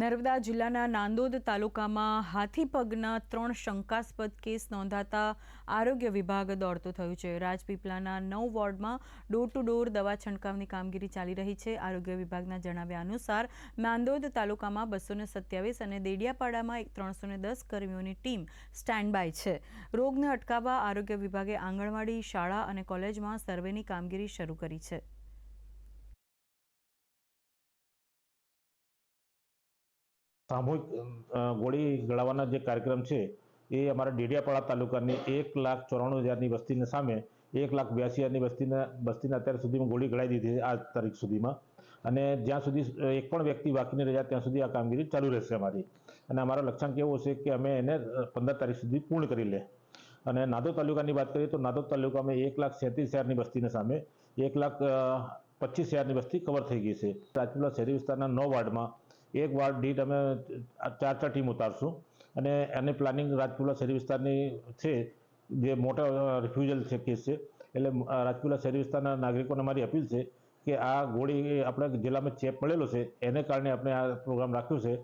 નર્મદા જિલ્લાના નાંદોદ તાલુકામાં હાથીપગના ત્રણ શંકાસ્પદ કેસ નોંધાતા આરોગ્ય વિભાગ દોડતો થયું છે. રાજપીપળાના નવ વોર્ડમાં ડોર ટુ ડોર દવા છંટકાવની કામગીરી ચાલી રહી છે. આરોગ્ય વિભાગના જણાવ્યા અનુસાર, નાંદોદ તાલુકામાં બસો સત્યાવીસ અને દેડિયાપાડામાં એક ત્રણસો દસ કર્મીઓની ટીમ સ્ટેન્ડ બાય છે. રોગને અટકાવવા આરોગ્ય વિભાગે આંગણવાડી, શાળા અને કોલેજમાં સર્વેની કામગીરી શરૂ કરી છે. સામૂહિક ગોળી ગળાવાના જે કાર્યક્રમ છે, એ અમારા ડેડિયાપાડા તાલુકાની એક લાખ ચોરાણું હજારની વસ્તીને સામે, એક લાખ બ્યાસી હજારની વસ્તીને વસ્તીને અત્યાર સુધીમાં ગોળી ગળાઈ દીધી છે આ તારીખ સુધીમાં. અને જ્યાં સુધી એક પણ વ્યક્તિ બાકી નહીં રહ્યા, ત્યાં સુધી આ કામગીરી ચાલુ રહેશે અમારી. અને અમારો લક્ષ્યાંક એવો છે કે અમે એને પંદર તારીખ સુધી પૂર્ણ કરી લે. અને નાદોદ તાલુકાની વાત કરીએ તો નાદોદ તાલુકામાં એક લાખ સેંત્રીસ હજારની વસ્તીને સામે, એક લાખ પચીસ હજારની વસ્તી કવર થઈ ગઈ છે. રાજપીપળા શહેરી વિસ્તારના નવ વોર્ડમાં એક વોર્ડ દીઠ અમે ચાર ચાર ટીમ ઉતારશું. અને એની પ્લાનિંગ રાજપુલા શહેરી વિસ્તારની છે, જે મોટા રિફ્યુઝલ છે કેસ છે. એટલે રાજપુલા શહેરી વિસ્તારના નાગરિકોને મારી અપીલ છે કે આ ગોળી આપણા જિલ્લામાં ચેપ પડેલો છે. એને કારણે આપણે આ પ્રોગ્રામ રાખ્યો છે.